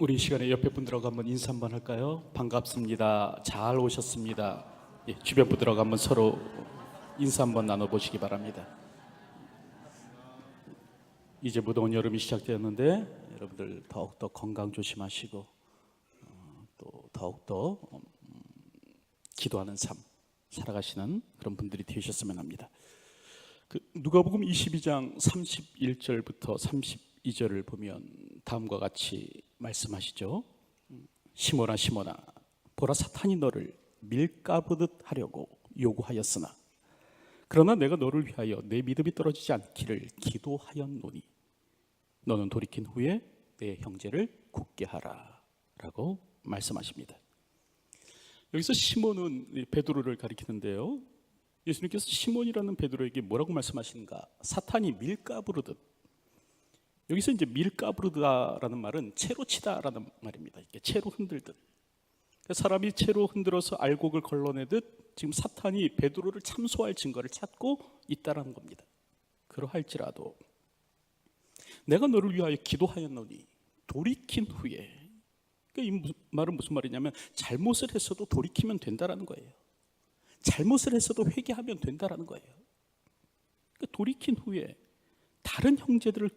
우리 이 시간에 옆에 분들하고 한번 인사 한번 할까요? 반갑습니다. 잘 오셨습니다. 예, 주변 분들하고 한번 서로 인사 한번 나눠보시기 바랍니다. 이제 무더운 여름이 시작되었는데 여러분들 더욱더 건강 조심하시고 어, 또 더욱더 음, 기도하는 삶 살아가시는 그런 분들이 되셨으면 합니다. 그 누가복음 22장 31절부터 32절을 보면 다음과 같이 말씀하시죠. 음, 시몬아 시몬아 보라 사탄이 너를 밀가부듯 하려고 요구하였으나 그러나 내가 너를 위하여 내 믿음이 떨어지지 않기를 기도하였노니 너는 돌이킨 후에 내 형제를 굳게 하라라고 말씀하십니다. 여기서 시몬은 이 베드로를 가리키는데요. 예수님께서 시몬이라는 베드로에게 뭐라고 말씀하시는가? 사탄이 밀가부르듯. 여기서 이제 밀가부르다라는 말은 채로 치다라는 말입니다. 이게 채로 흔들듯. 그러니까 사람이 채로 흔들어서 알곡을 걸러내듯 지금 사탄이 베드로를 참소할 증거를 찾고 있다라는 겁니다. 그러할지라도 내가 너를 위하여 기도하였노니 돌이킨 후에 그러니까 이 무- 말은 무슨 말이냐면 잘못을 했어도 돌이키면 된다라는 거예요. 잘못을 했어도 회개하면 된다라는 거예요. 그러니까 돌이킨 후에 다른 형제들을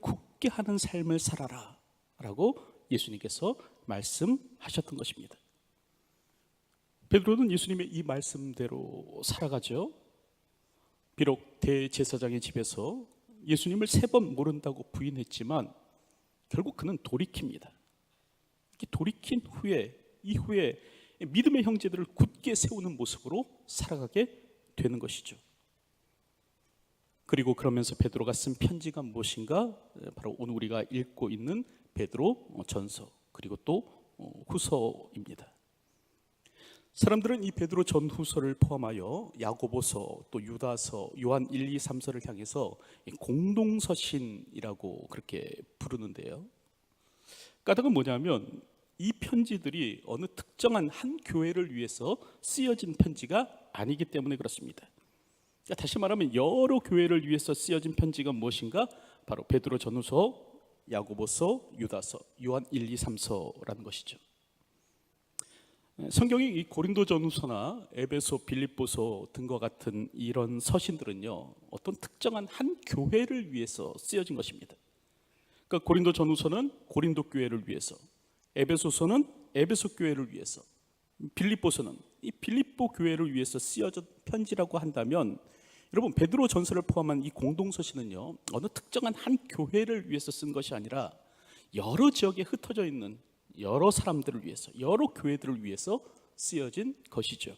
굳게 하는 삶을 살아라 라고 예수님께서 말씀하셨던 것입니다. 베드로는 예수님의 이 말씀대로 살아가죠. 비록 대제사장의 집에서 예수님을 세 번 모른다고 부인했지만 결국 그는 돌이킵니다. 돌이킨 후에 이후에 믿음의 형제들을 굳게 세우는 모습으로 살아가게 되는 것이죠. 그리고 그러면서 베드로가 쓴 편지가 무엇인가? 바로 오늘 우리가 읽고 있는 베드로 전서 그리고 또 어, 후서입니다. 사람들은 이 베드로 전후서를 포함하여 야고보서 또 유다서 요한 1, 2, 3서를 향해서 이 공동서신이라고 그렇게 부르는데요. 까닭은 뭐냐면 이 편지들이 어느 특정한 한 교회를 위해서 쓰여진 편지가 아니기 때문에 그렇습니다. 그러니까 다시 말하면 여러 교회를 위해서 쓰여진 편지가 무엇인가? 바로 베드로 전후서, 야고보서, 유다서, 요한 1, 2, 3서라는 것이죠. 성경이 이 고린도 전후서나 에베소, 빌립보서 등과 같은 이런 서신들은요. 어떤 특정한 한 교회를 위해서 쓰여진 것입니다. 그러니까 고린도 전후서는 고린도 교회를 위해서, 에베소서는 에베소 교회를 위해서, 빌립보서는 이 빌립보 교회를 위해서 쓰여진 편지라고 한다면 여러분 베드로 전서를 포함한 이 공동서신은요 어느 특정한 한 교회를 위해서 쓴 것이 아니라 여러 지역에 흩어져 있는 여러 사람들을 위해서 여러 교회들을 위해서 쓰여진 것이죠.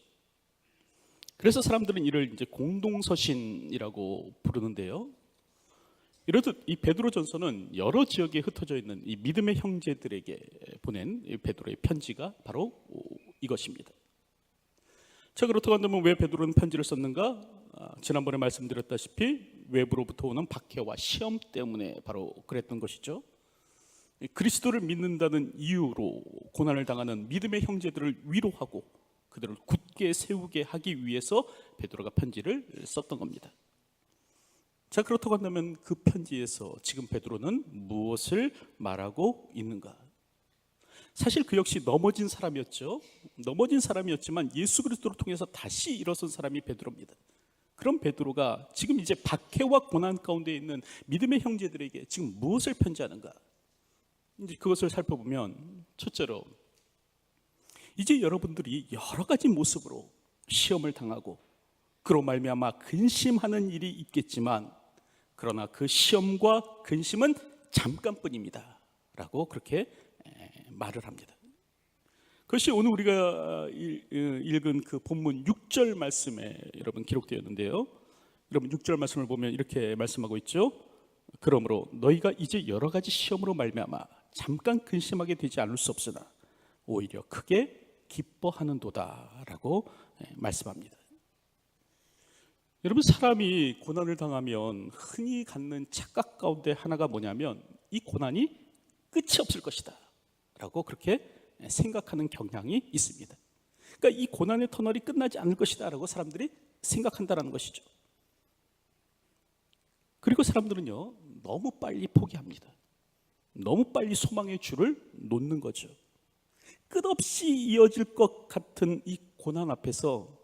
그래서 사람들은 이를 이제 공동서신이라고 부르는데요. 이렇듯 이 베드로 전서는 여러 지역에 흩어져 있는 이 믿음의 형제들에게 보낸 이 베드로의 편지가 바로 이것입니다. 자 그렇다고 한다면 왜 베드로는 편지를 썼는가? 아, 지난번에 말씀드렸다시피 외부로부터 오는 박해와 시험 때문에 바로 그랬던 것이죠. 이 그리스도를 믿는다는 이유로 고난을 당하는 믿음의 형제들을 위로하고 그들을 굳게 세우게 하기 위해서 베드로가 편지를 썼던 겁니다. 자 그렇다고 한다면 그 편지에서 지금 베드로는 무엇을 말하고 있는가? 사실 그 역시 넘어진 사람이었죠. 넘어진 사람이었지만 예수 그리스도를 통해서 다시 일어선 사람이 베드로입니다. 그럼 베드로가 지금 이제 박해와 고난 가운데 있는 믿음의 형제들에게 지금 무엇을 편지하는가? 이제 그것을 살펴보면 첫째로 이제 여러분들이 여러 가지 모습으로 시험을 당하고 그로 말미암아 근심하는 일이 있겠지만 그러나 그 시험과 근심은 잠깐뿐입니다 라고 그렇게 말을 합니다. 그것이 오늘 우리가 읽은 그 본문 6절 말씀에 여러분 기록되었는데요. 여러분 6절 말씀을 보면 이렇게 말씀하고 있죠. 그러므로 너희가 이제 여러 가지 시험으로 말미암아 잠깐 근심하게 되지 않을 수 없으나 오히려 크게 기뻐하는도다라고 말씀합니다. 여러분 사람이 고난을 당하면 흔히 갖는 착각 가운데 하나가 뭐냐면 이 고난이 끝이 없을 것이다 라고 그렇게 생각하는 경향이 있습니다. 그러니까 이 고난의 터널이 끝나지 않을 것이다라고 사람들이 생각한다라는 것이죠. 그리고 사람들은요 너무 빨리 포기합니다. 너무 빨리 소망의 줄을 놓는 거죠. 끝없이 이어질 것 같은 이 고난 앞에서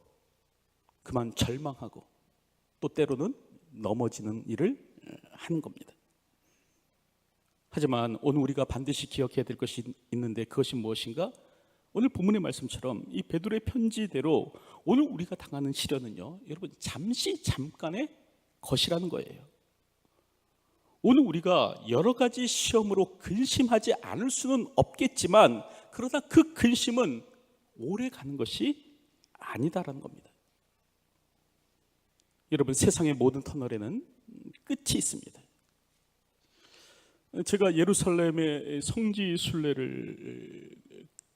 그만 절망하고 또 때로는 넘어지는 일을 하는 겁니다. 하지만 오늘 우리가 반드시 기억해야 될 것이 있는데 그것이 무엇인가? 오늘 본문의 말씀처럼 이 베드로의 편지대로 오늘 우리가 당하는 시련은요, 여러분 잠시 잠깐의 것이라는 거예요. 오늘 우리가 여러 가지 시험으로 근심하지 않을 수는 없겠지만 그러나 그 근심은 오래 가는 것이 아니다라는 겁니다. 여러분 세상의 모든 터널에는 끝이 있습니다. 제가 예루살렘의 성지 순례를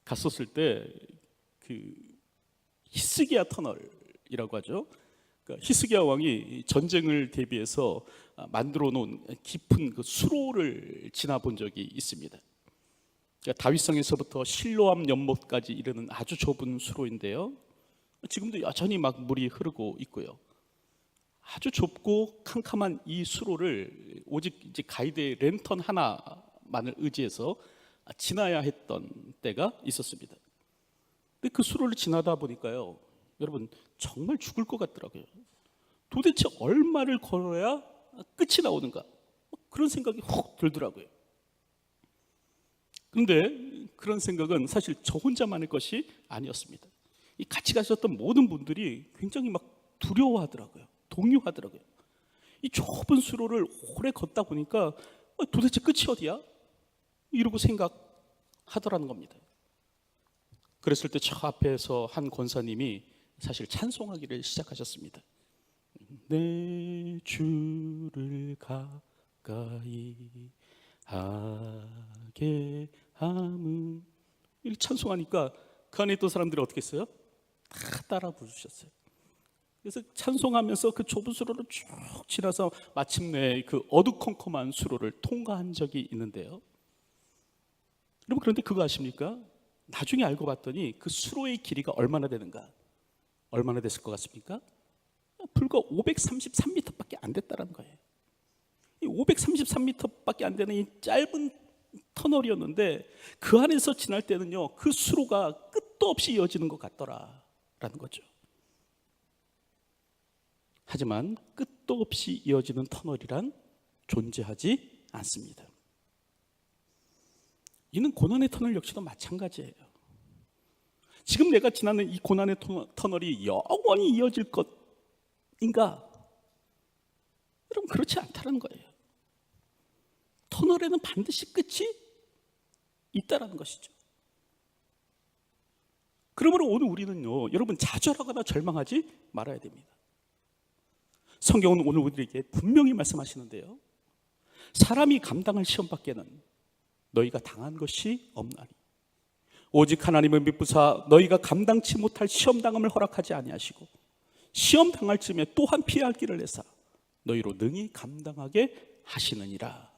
갔었을 때 그 히스기야 터널이라고 하죠. 그러니까 히스기야 왕이 전쟁을 대비해서 만들어 놓은 깊은 그 수로를 지나 본 적이 있습니다. 그러니까 다윗성에서부터 실로암 연못까지 이르는 아주 좁은 수로인데요. 지금도 여전히 막 물이 흐르고 있고요. 아주 좁고 캄캄한 이 수로를 오직 이제 가이드의 랜턴 하나만을 의지해서 지나야 했던 때가 있었습니다. 근데 그 수로를 지나다 보니까요, 여러분 정말 죽을 것 같더라고요. 도대체 얼마를 걸어야 끝이 나오는가? 그런 생각이 훅 들더라고요. 그런데 그런 생각은 사실 저 혼자만의 것이 아니었습니다. 이 같이 가셨던 모든 분들이 굉장히 막 두려워하더라고요. 동요하더라고요. 이 좁은 수로를 오래 걷다 보니까 어, 도대체 끝이 어디야? 이러고 생각하더라는 겁니다. 그랬을 때 저 앞에서 한 권사님이 사실 찬송하기를 시작하셨습니다. 내 주를 가까이 하게 함은 이렇게 찬송하니까 그 안에 있던 사람들이 어떻게 했어요? 다 따라 부르셨어요. 그래서 찬송하면서 그 좁은 수로를 쭉 지나서 마침내 그 어두컴컴한 수로를 통과한 적이 있는데요. 여러분 그런데 그거 아십니까? 나중에 알고 봤더니 그 수로의 길이가 얼마나 되는가? 얼마나 됐을 것 같습니까? 불과 533m밖에 안 됐다는 거예요. 이 533m밖에 안 되는 이 짧은 터널이었는데 그 안에서 지날 때는요 그 수로가 끝도 없이 이어지는 것 같더라라는 거죠. 하지만 끝도 없이 이어지는 터널이란 존재하지 않습니다. 이는 고난의 터널 역시도 마찬가지예요. 지금 내가 지나는 이 고난의 터널이 영원히 이어질 것인가? 여러분 그렇지 않다는 거예요. 터널에는 반드시 끝이 있다라는 것이죠. 그러므로 오늘 우리는요, 여러분 좌절하거나 절망하지 말아야 됩니다. 성경은 오늘 우리에게 분명히 말씀하시는데요. 사람이 감당할 시험 밖에는 너희가 당한 것이 없나니 오직 하나님을 믿부사 너희가 감당치 못할 시험 당함을 허락하지 아니하시고 시험 당할 쯤에 또한 피할 길을 내사 너희로 능히 감당하게 하시느니라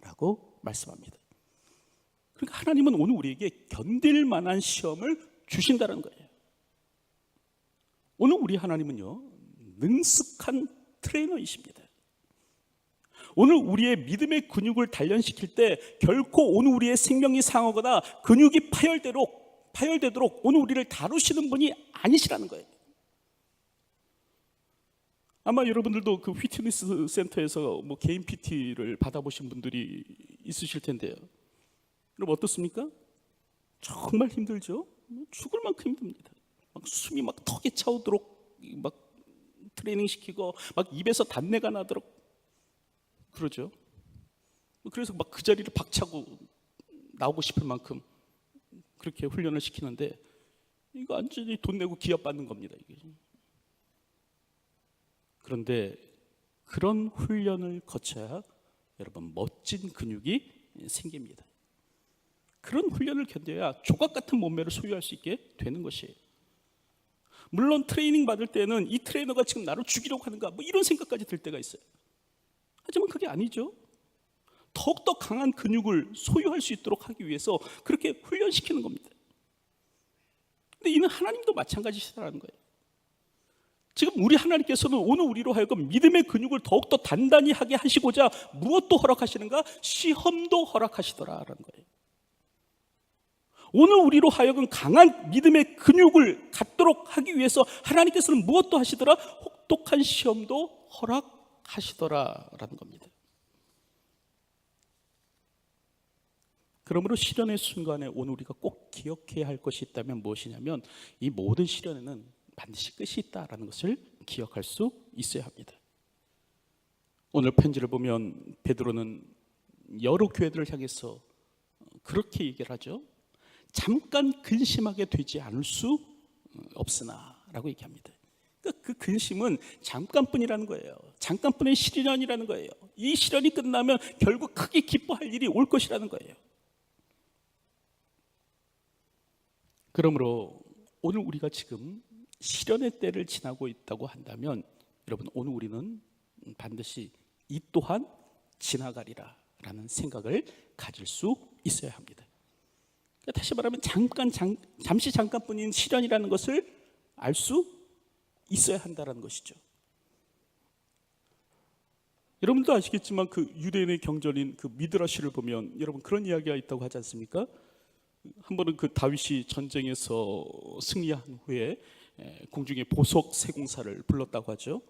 라고 말씀합니다. 그러니까 하나님은 오늘 우리에게 견딜 만한 시험을 주신다는 거예요. 오늘 우리 하나님은요 능숙한 트레이너이십니다. 오늘 우리의 믿음의 근육을 단련시킬 때 결코 오늘 우리의 생명이 상하거나 근육이 파열되도록 파열되도록 오늘 우리를 다루시는 분이 아니시라는 거예요. 아마 여러분들도 그 휘트니스 센터에서 뭐 개인 PT를 받아보신 분들이 있으실 텐데요. 여러분 어떻습니까? 정말 힘들죠. 죽을 만큼 힘듭니다. 막 숨이 막 턱에 차오도록 막 트레이닝 시키고 막 입에서 단내가 나도록 그러죠. 그래서 막 그 자리를 박차고 나오고 싶을 만큼 그렇게 훈련을 시키는데 이거 완전히 돈 내고 기업 받는 겁니다. 이게. 그런데 그런 훈련을 거쳐야 여러분 멋진 근육이 생깁니다. 그런 훈련을 견뎌야 조각 같은 몸매를 소유할 수 있게 되는 것이에요. 물론 트레이닝 받을 때는 이 트레이너가 지금 나를 죽이려고 하는가 뭐 이런 생각까지 들 때가 있어요. 하지만 그게 아니죠. 더욱더 강한 근육을 소유할 수 있도록 하기 위해서 그렇게 훈련시키는 겁니다. 근데 이는 하나님도 마찬가지시다는 거예요. 지금 우리 하나님께서는 오늘 우리로 하여금 믿음의 근육을 더욱더 단단히 하게 하시고자 무엇도 허락하시는가? 시험도 허락하시더라라는 거예요. 오늘 우리로 하여금 강한 믿음의 근육을 갖도록 하기 위해서 하나님께서는 무엇도 하시더라? 혹독한 시험도 허락하시더라라는 겁니다. 그러므로 시련의 순간에 오늘 우리가 꼭 기억해야 할 것이 있다면 무엇이냐면 이 모든 시련에는 반드시 끝이 있다라는 것을 기억할 수 있어야 합니다. 오늘 편지를 보면 베드로는 여러 교회들을 향해서 그렇게 얘기를 하죠. 잠깐 근심하게 되지 않을 수 없으나라고 얘기합니다. 그러니까 그 근심은 잠깐뿐이라는 거예요. 잠깐뿐의 시련이라는 거예요. 이 시련이 끝나면 결국 크게 기뻐할 일이 올 것이라는 거예요. 그러므로 오늘 우리가 지금 시련의 때를 지나고 있다고 한다면 여러분 오늘 우리는 반드시 이 또한 지나가리라라는 생각을 가질 수 있어야 합니다. 다시 말하면 잠깐 잠, 잠시 잠깐뿐인 시련이라는 것을 알 수 있어야 한다라는 것이죠. 여러분도 아시겠지만 그 유대인의 경전인 그 미드라시를 보면 여러분 그런 이야기가 있다고 하지 않습니까? 한 번은 그 다윗이 전쟁에서 승리한 후에 에, 공중에 보석 세공사를 불렀다고 하죠.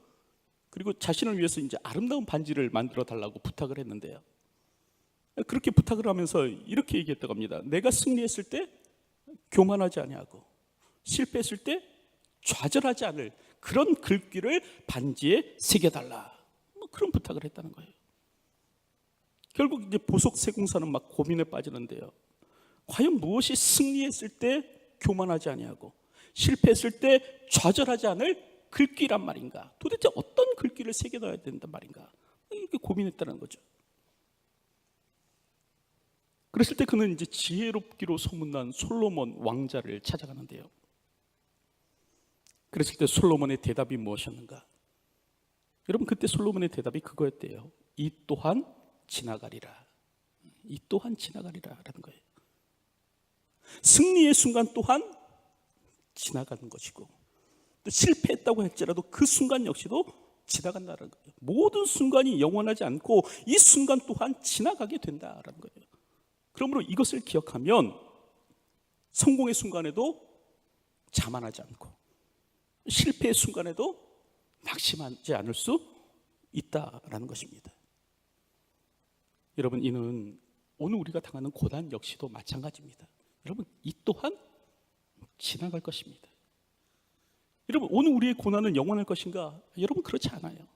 그리고 자신을 위해서 이제 아름다운 반지를 만들어 달라고 부탁을 했는데요. 그렇게 부탁을 하면서 이렇게 얘기했다고 합니다. 내가 승리했을 때 교만하지 아니하고 실패했을 때 좌절하지 않을 그런 글귀를 반지에 새겨 달라. 뭐 그런 부탁을 했다는 거예요. 결국 이제 보석 세공사는 막 고민에 빠지는데요. 과연 무엇이 승리했을 때 교만하지 아니하고 실패했을 때 좌절하지 않을 글귀란 말인가? 도대체 어떤 글귀를 새겨 넣어야 된단 말인가? 이렇게 고민했다는 거죠. 그랬을 때 그는 이제 지혜롭기로 소문난 솔로몬 왕자를 찾아가는데요. 그랬을 때 솔로몬의 대답이 무엇이었는가? 여러분 그때 솔로몬의 대답이 그거였대요. 이 또한 지나가리라. 이 또한 지나가리라라는 거예요. 승리의 순간 또한 지나가는 것이고 또 실패했다고 할지라도 그 순간 역시도 지나간다는 거예요. 모든 순간이 영원하지 않고 이 순간 또한 지나가게 된다라는 거예요. 그러므로 이것을 기억하면 성공의 순간에도 자만하지 않고 실패의 순간에도 낙심하지 않을 수 있다라는 것입니다. 여러분 이는 오늘 우리가 당하는 고난 역시도 마찬가지입니다. 여러분 이 또한 지나갈 것입니다. 여러분 오늘 우리의 고난은 영원할 것인가? 여러분 그렇지 않아요.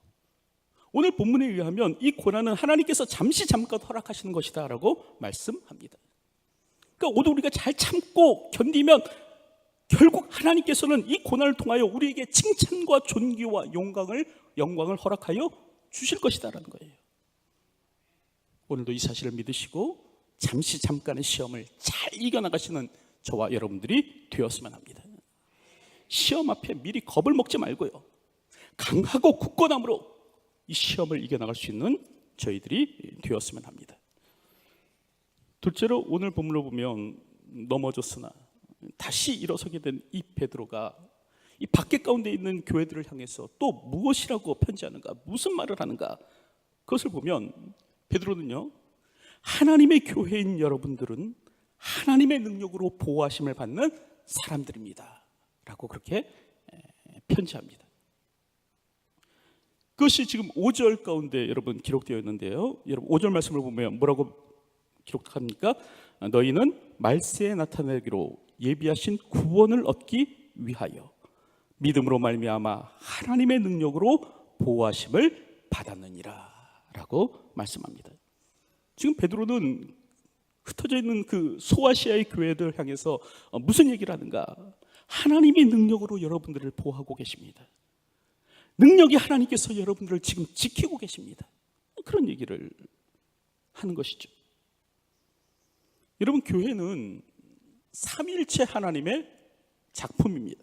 오늘 본문에 의하면 이 고난은 하나님께서 잠시 잠깐 허락하시는 것이다라고 말씀합니다. 그러니까 오늘 우리가 잘 참고 견디면 결국 하나님께서는 이 고난을 통하여 우리에게 칭찬과 존귀와 영광을 영광을 허락하여 주실 것이다라는 거예요. 오늘도 이 사실을 믿으시고 잠시 잠깐의 시험을 잘 이겨나가시는 저와 여러분들이 되었으면 합니다. 시험 앞에 미리 겁을 먹지 말고요. 강하고 굳건함으로 이 시험을 이겨나갈 수 있는 저희들이 되었으면 합니다. 둘째로 오늘 본문을 보면 넘어졌으나 다시 일어서게 된 이 베드로가 이 밖에 가운데 있는 교회들을 향해서 또 무엇이라고 편지하는가, 무슨 말을 하는가, 그것을 보면 베드로는요, 하나님의 교회인 여러분들은 하나님의 능력으로 보호하심을 받는 사람들입니다. 라고 그렇게 편지합니다. 그것이 지금 5절 가운데 여러분 기록되어 있는데요. 여러분 5절 말씀을 보면 뭐라고 기록합니까? 너희는 말세에 나타내기로 예비하신 구원을 얻기 위하여 믿음으로 말미암아 하나님의 능력으로 보호하심을 받았느니라라고 말씀합니다. 지금 베드로는 흩어져 있는 그 소아시아의 교회들 향해서 무슨 얘기를 하는가? 하나님의 능력으로 여러분들을 보호하고 계십니다. 능력이 하나님께서 여러분들을 지금 지키고 계십니다. 그런 얘기를 하는 것이죠. 여러분, 교회는 삼일체 하나님의 작품입니다.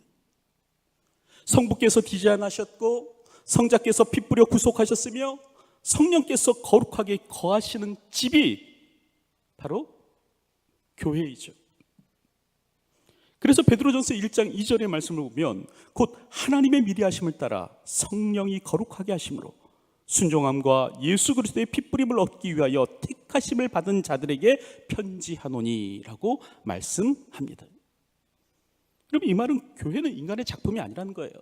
성부께서 디자인하셨고, 성자께서 피 뿌려 구속하셨으며, 성령께서 거룩하게 거하시는 집이 바로 교회이죠. 그래서 베드로전서 1장 2절의 말씀을 보면 곧 하나님의 미리 하심을 따라 성령이 거룩하게 하심으로 순종함과 예수 그리스도의 피 뿌림을 얻기 위하여 택 택하심을 받은 자들에게 편지하노니라고 말씀합니다. 여러분 이 말은 교회는 인간의 작품이 아니라는 거예요.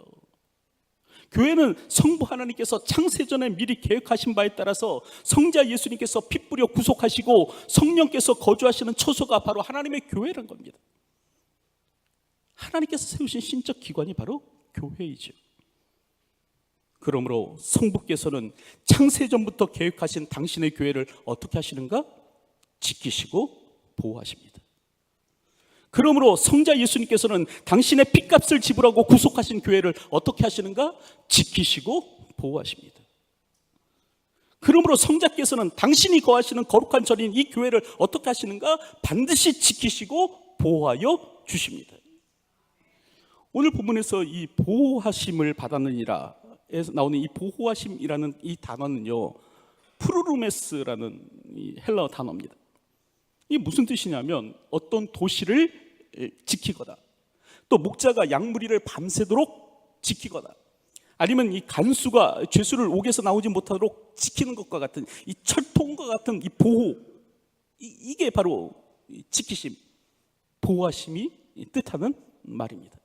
교회는 성부 하나님께서 창세전에 미리 계획하신 바에 따라서 성자 예수님께서 피 뿌려 구속하시고 성령께서 거주하시는 처소가 바로 하나님의 교회란 겁니다. 하나님께서 세우신 신적 기관이 바로 교회이죠. 그러므로 성부께서는 창세전부터 계획하신 당신의 교회를 어떻게 하시는가? 지키시고 보호하십니다. 그러므로 성자 예수님께서는 당신의 핏값을 지불하고 구속하신 교회를 어떻게 하시는가? 지키시고 보호하십니다. 그러므로 성자께서는 당신이 거하시는 거룩한 절인 이 교회를 어떻게 하시는가? 반드시 지키시고 보호하여 주십니다. 오늘 본문에서 이 보호하심을 받았느니라 에서 나오는 이 보호하심이라는 이 단어는요. 프루루메스라는 이 헬라어 단어입니다. 이게 무슨 뜻이냐면 어떤 도시를 지키거나 또 목자가 양무리를 밤새도록 지키거나 아니면 이 간수가 죄수를 옥에서 나오지 못하도록 지키는 것과 같은 이 철통과 같은 이 보호 이, 게 바로 지키심 보호하심이 뜻하는 말입니다.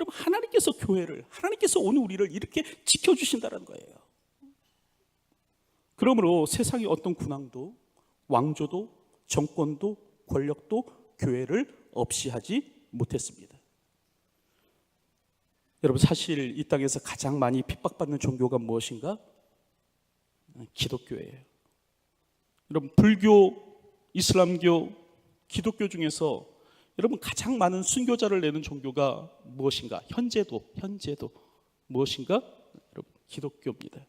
여러분 하나님께서 교회를 하나님께서 오늘 우리를 이렇게 지켜 주신다는 거예요. 그러므로 세상의 어떤 군왕도 왕조도 정권도 권력도 교회를 없이 하지 못했습니다. 여러분 사실 이 땅에서 가장 많이 핍박받는 종교가 무엇인가? 기독교예요. 여러분 불교, 이슬람교, 기독교 중에서 여러분 가장 많은 순교자를 내는 종교가 무엇인가? 현재도 현재도 무엇인가? 여러분 기독교입니다.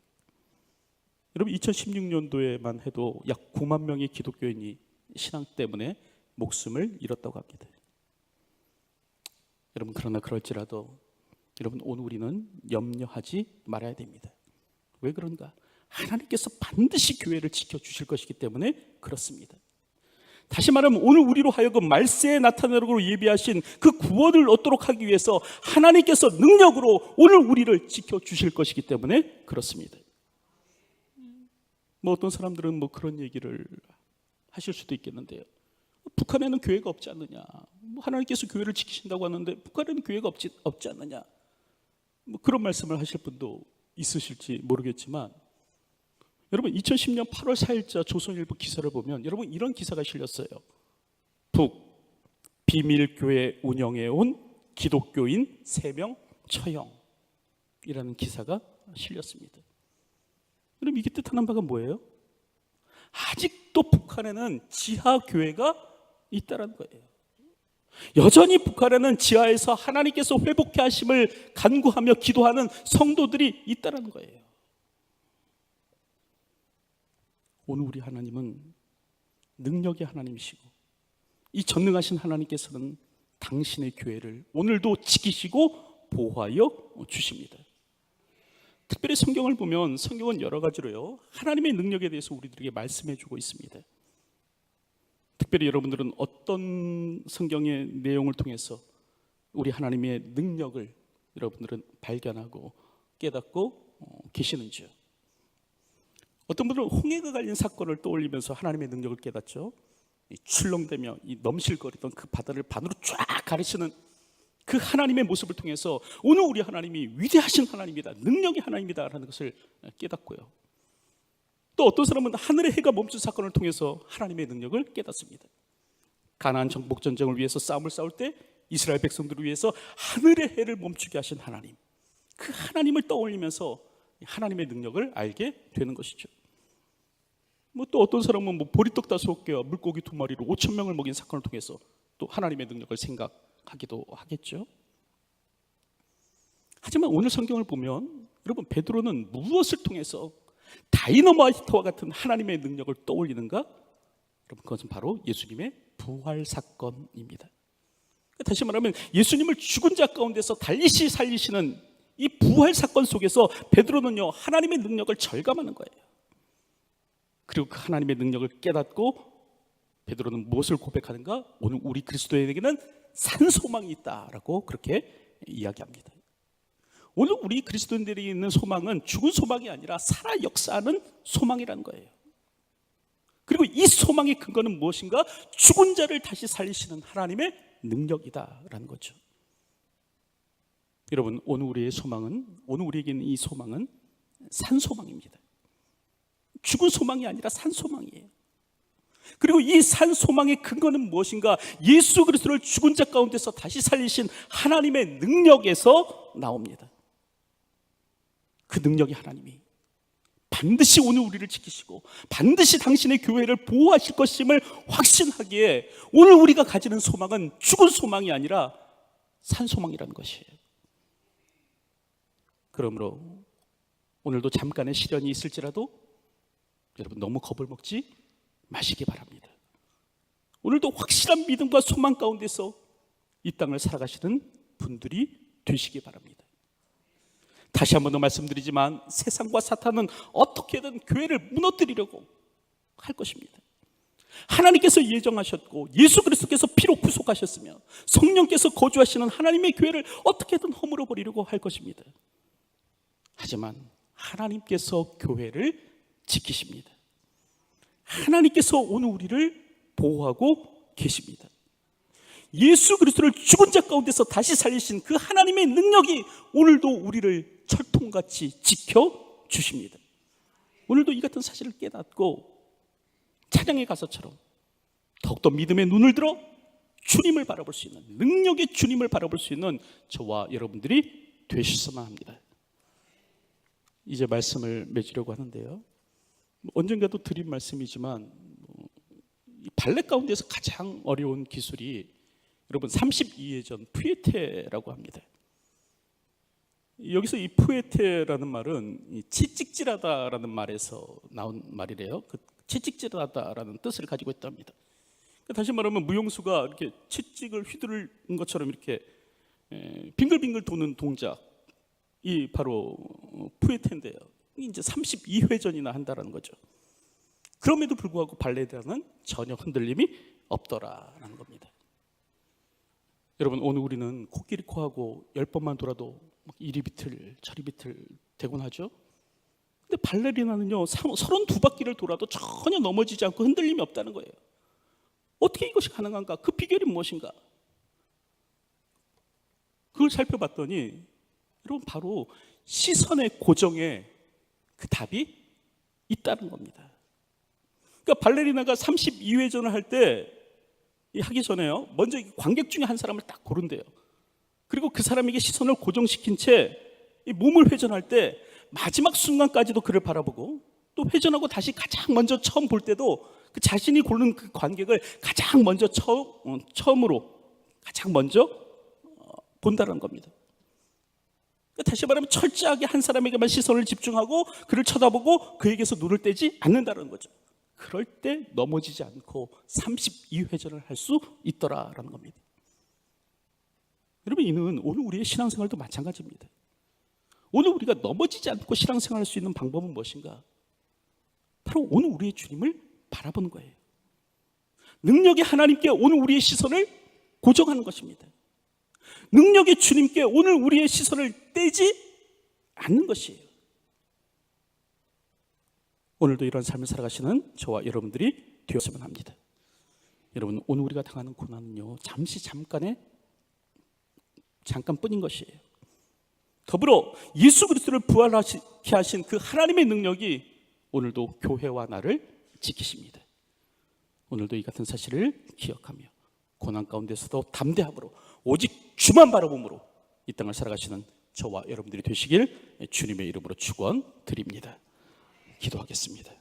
여러분 2016년도에만 해도 약 9만 명의 기독교인이 신앙 때문에 목숨을 잃었다고 합니다. 여러분 그러나 그럴지라도 여러분 오늘 우리는 염려하지 말아야 됩니다. 왜 그런가? 하나님께서 반드시 교회를 지켜 주실 것이기 때문에 그렇습니다. 다시 말하면 오늘 우리로 하여금 말세에 나타나로 예비하신 그 구원을 얻도록 하기 위해서 하나님께서 능력으로 오늘 우리를 지켜 주실 것이기 때문에 그렇습니다. 뭐 어떤 사람들은 뭐 그런 얘기를 하실 수도 있겠는데요. 북한에는 교회가 없지 않느냐. 뭐 하나님께서 교회를 지키신다고 하는데 북한에는 교회가 없지, 없지 않느냐. 뭐 그런 말씀을 하실 분도 있으실지 모르겠지만 여러분 2010년 8월 4일자 조선일보 기사를 보면 여러분 이런 기사가 실렸어요. 북 비밀교회 운영해 온 기독교인 3명 처형이라는 기사가 실렸습니다. 여러분 이게 뜻하는 바가 뭐예요? 아직도 북한에는 지하 교회가 있다는 거예요. 여전히 북한에는 지하에서 하나님께서 회복해 하심을 간구하며 기도하는 성도들이 있다는 거예요. 오늘 우리 하나님은 능력의 하나님이시고 이 전능하신 하나님께서는 당신의 교회를 오늘도 지키시고 보호하여 주십니다. 특별히 성경을 보면 성경은 여러 가지로요. 하나님의 능력에 대해서 우리들에게 말씀해 주고 있습니다. 특별히 여러분들은 어떤 성경의 내용을 통해서 우리 하나님의 능력을 여러분들은 발견하고 깨닫고 어, 계시는지요? 어떤 분들은 홍해가 갈린 사건을 떠올리면서 하나님의 능력을 깨닫죠. 출렁대며 이 넘실거리던 그 바다를 반으로 쫙 가르치는 그 하나님의 모습을 통해서 오늘 우리 하나님이 위대하신 하나님이다, 능력의 하나님이다라는 것을 깨닫고요. 또 어떤 사람은 하늘의 해가 멈춘 사건을 통해서 하나님의 능력을 깨닫습니다. 가나안 정복 전쟁을 위해서 싸움을 싸울 때 이스라엘 백성들을 위해서 하늘의 해를 멈추게 하신 하나님. 그 하나님을 떠올리면서 하나님의 능력을 알게 되는 것이죠. 뭐 또 어떤 사람은 뭐 보리떡 다섯 개와 물고기 두 마리로 5천 명을 먹인 사건을 통해서 또 하나님의 능력을 생각하기도 하겠죠. 하지만 오늘 성경을 보면 여러분 베드로는 무엇을 통해서 다이너마이트와 같은 하나님의 능력을 떠올리는가? 여러분 그것은 바로 예수님의 부활 사건입니다. 다시 말하면 예수님을 죽은 자 가운데서 달리시 살리시는 이 부활 사건 속에서 베드로는요 하나님의 능력을 절감하는 거예요. 그리고 그 하나님의 능력을 깨닫고 베드로는 무엇을 고백하는가? 오늘 우리 그리스도인에게는 산 소망이 있다라고 그렇게 이야기합니다. 오늘 우리 그리스도인들이 있는 소망은 죽은 소망이 아니라 살아 역사하는 소망이라는 거예요. 그리고 이 소망의 근거는 무엇인가? 죽은 자를 다시 살리시는 하나님의 능력이다라는 거죠. 여러분, 오늘 우리의 소망은 오늘 우리에게는 이 소망은 산 소망입니다. 죽은 소망이 아니라 산 소망이에요. 그리고 이 산 소망의 근거는 무엇인가? 예수 그리스도를 죽은 자 가운데서 다시 살리신 하나님의 능력에서 나옵니다. 그 능력이 하나님이 반드시 오늘 우리를 지키시고 반드시 당신의 교회를 보호하실 것임을 확신하기에 오늘 우리가 가지는 소망은 죽은 소망이 아니라 산 소망이라는 것이에요. 그러므로 오늘도 잠깐의 시련이 있을지라도 여러분 너무 겁을 먹지 마시기 바랍니다. 오늘도 확실한 믿음과 소망 가운데서 이 땅을 살아가시는 분들이 되시기 바랍니다. 다시 한 번 더 말씀드리지만 세상과 사탄은 어떻게든 교회를 무너뜨리려고 할 것입니다. 하나님께서 예정하셨고 예수 그리스도께서 피로 구속하셨으며 성령께서 거주하시는 하나님의 교회를 어떻게든 허물어 버리려고 할 것입니다. 하지만 하나님께서 교회를 지키십니다. 하나님께서 오늘 우리를 보호하고 계십니다. 예수 그리스도를 죽은 자 가운데서 다시 살리신 그 하나님의 능력이 오늘도 우리를 철통같이 지켜 주십니다. 오늘도 이 같은 사실을 깨닫고 찬양의 가사처럼 더욱더 믿음의 눈을 들어 주님을 바라볼 수 있는 능력의 주님을 바라볼 수 있는 저와 여러분들이 되셨으면 합니다. 이제 말씀을 맺으려고 하는데요. 언젠가도 드린 말씀이지만 뭐, 이 발레 가운데서 가장 어려운 기술이 여러분 32회 전 푸에테라고 합니다. 여기서 이 푸에테라는 말은 이 채찍질하다라는 말에서 나온 말이래요. 그 채찍질하다라는 뜻을 가지고 있답니다. 그러니까 다시 말하면 무용수가 이렇게 채찍을 휘두르는 것처럼 이렇게 에, 빙글빙글 도는 동작 이 바로 푸에테인데요. 이제 32회전이나 한다라는 거죠. 그럼에도 불구하고 발레단은 전혀 흔들림이 없더라라는 겁니다. 여러분 오늘 우리는 코끼리 코하고 열 번만 돌아도 막 이리 비틀 저리 비틀 되곤 하죠. 근데 발레리나는요 32바퀴를 돌아도 전혀 넘어지지 않고 흔들림이 없다는 거예요. 어떻게 이것이 가능한가? 그 비결이 무엇인가? 그걸 살펴봤더니 여러분 바로 시선의 고정에 그 답이 있다는 겁니다. 그러니까 발레리나가 32회전을 할 때 하기 전에요. 먼저 관객 중에 한 사람을 딱 고른대요. 그리고 그 사람에게 시선을 고정시킨 채 몸을 회전할 때 마지막 순간까지도 그를 바라보고 또 회전하고 다시 가장 먼저 처음 볼 때도 그 자신이 고른 그 관객을 가장 먼저 처음, 어, 처음으로 가장 먼저 어, 본다는 겁니다. 그러니까 다시 말하면 철저하게 한 사람에게만 시선을 집중하고 그를 쳐다보고 그에게서 눈을 떼지 않는다는 거죠. 그럴 때 넘어지지 않고 32회전을 할 수 있더라라는 겁니다. 여러분 이는 오늘 우리의 신앙생활도 마찬가지입니다. 오늘 우리가 넘어지지 않고 신앙생활할 수 있는 방법은 무엇인가? 바로 오늘 우리의 주님을 바라보는 거예요. 능력의 하나님께 오늘 우리의 시선을 고정하는 것입니다. 능력의 주님께 오늘 우리의 시선을 떼지 않는 것이에요. 오늘도 이런 삶을 살아가시는 저와 여러분들이 되었으면 합니다. 여러분, 오늘 우리가 당하는 고난은요, 잠시 잠깐의 잠깐뿐인 것이에요. 더불어 예수 그리스도를 부활하게 하신 그 하나님의 능력이 오늘도 교회와 나를 지키십니다. 오늘도 이 같은 사실을 기억하며 고난 가운데서도 담대함으로 오직 주만 바라봄으로 이 땅을 살아가시는 저와 여러분들이 되시길 주님의 이름으로 축원 드립니다. 기도하겠습니다.